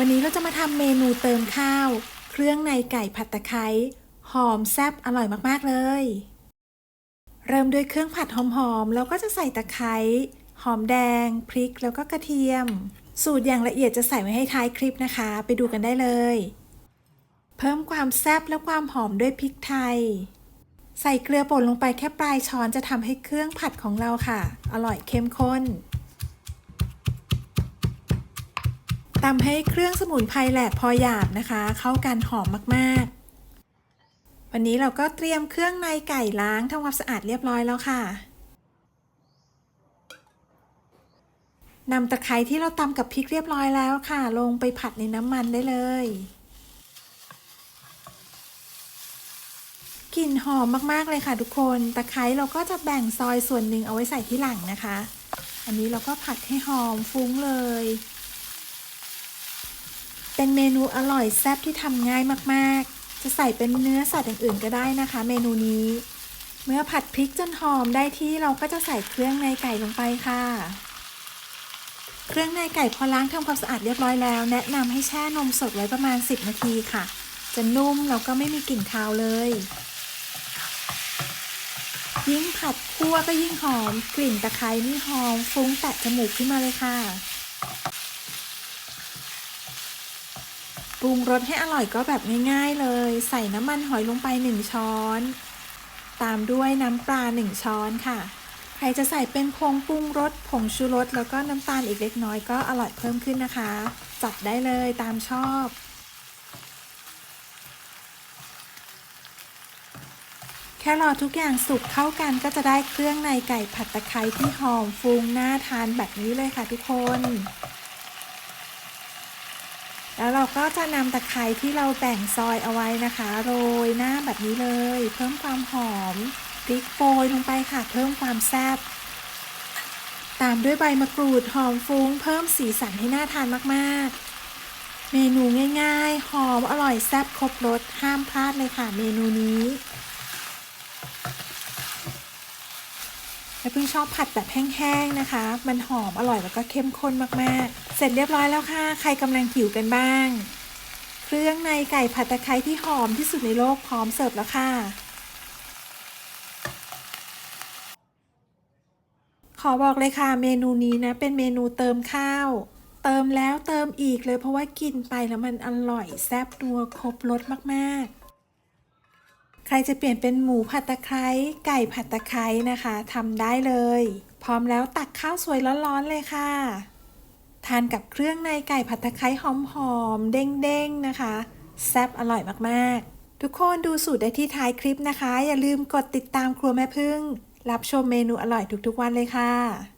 วันนี้เราจะมาทำเมนูเติมข้าว เครื่องในไก่ผัดตะไคร้หอมแซ่บอร่อยมาก ๆ เลย เริ่มด้วยเครื่องผัดหอมๆแล้วก็จะใส่ตะไคร้หอมแดง พริกแล้วก็กระเทียม สูตรอย่างละเอียดจะใส่ไว้ให้ท้ายคลิปนะคะ ไปดูกันได้เลย เพิ่มความแซ่บและความหอมด้วยพริกไทย ใส่เกลือป่นลงไปแค่ปลายช้อนจะทำให้เครื่องผัดของเราค่ะ อร่อยเข้มข้น ตำให้เครื่องสมุนไพรแหลกพอหยาบนะคะ เข้ากันหอมมากๆ วันนี้เราก็เตรียมเครื่องในไก่ล้างทำความสะอาดเรียบร้อยแล้วค่ะนำตะไคร้ที่เราตำกับพริกเรียบร้อยแล้วค่ะ ลงไปผัดในน้ำมันได้เลยกลิ่นหอมมากๆเลยค่ะทุกคน ตะไคร้เราก็จะแบ่งซอยส่วนหนึ่งเอาไว้ใส่ที่หลังนะคะ อันนี้เราก็ผัดให้หอมฟุ้งเลย เป็นเมนูอร่อยแซ่บที่ทำง่ายมากๆ จะใส่เป็นเนื้อสัตว์อย่างอื่นก็ได้นะคะ เมนูนี้ เมื่อผัดพริกจนหอมได้ที่เราก็จะใส่เครื่องในไก่ลงไปค่ะ เครื่องในไก่พอล้างทำความสะอาดเรียบร้อยแล้ว แนะนำให้แช่นมสดไว้ประมาณ 10 นาทีค่ะ จะนุ่มแล้วก็ไม่มีกลิ่นคาวเลย ยิ่งผัดคั่วก็ยิ่งหอม กลิ่นตะไคร้นี่หอมฟุ้งแตะจมูกขึ้นมาเลยค่ะ ป รุงรสให้อร่อยก็แบบง่ายๆเลย ใส่น้ำมันหอยลงไป 1 ช้อน ตามด้วยน้ำปลา 1 ช้อนค่ะ ใครจะใส่เป็นผงปรุงรสผงชูรสแล้วก็น้ำตาลอีกเล็กน้อยก็อร่อยเพิ่มขึ้นนะคะ จัดได้เลยตามชอบแค่รอทุกอย่างสุกเข้ากันก็จะได้เครื่องในไก่ผัดตะไคร้ที่หอมฟุ้งน่าทานแบบนี้เลยค่ะทุกคน แล้วเราก็จะนำตะไคร้ที่เราแบ่งซอยเอาไว้นะคะ โรยหน้าแบบนี้เลย เพิ่มความหอมพริกโปรยลงไปค่ะ เพิ่มความแซ่บตามด้วยใบมะกรูดหอมฟุ้ง เพิ่มสีสันให้น่าทานมากๆ เมนูง่ายๆ หอมอร่อยแซ่บครบรสห้ามพลาดเลยค่ะ เมนูนี้ และเพิ่งชอบผัดแบบแห้งๆนะคะ มันหอมอร่อยแล้วก็เข้มข้นมากๆ เสร็จเรียบร้อยแล้วค่ะ ใครกำลังหิวกันบ้าง เครื่องในไก่ผัดตะไคร้ที่หอมที่สุดในโลกพร้อมเสิร์ฟแล้วค่ะ ขอบอกเลยค่ะ เมนูนี้นะ เป็นเมนูเติมข้าว เติมแล้วเติมอีกเลยเพราะว่ากินไปแล้วมันอร่อยแซ่บนัวครบรสมากๆ ใครจะเปลี่ยนเป็นหมูผัดตะไคร้ไก่ผัดตะไคร้นะคะทำได้เลย พร้อมแล้วตักข้าวสวยร้อนๆเลยค่ะ ทานกับเครื่องในไก่ผัดตะไคร้หอมๆเด้งๆนะคะแซ่บอร่อยมากๆ ทุกคนดูสูตรได้ที่ท้ายคลิปนะคะ อย่าลืมกดติดตามครัวแม่พึ่ง รับชมเมนูอร่อยทุกๆวันเลยค่ะ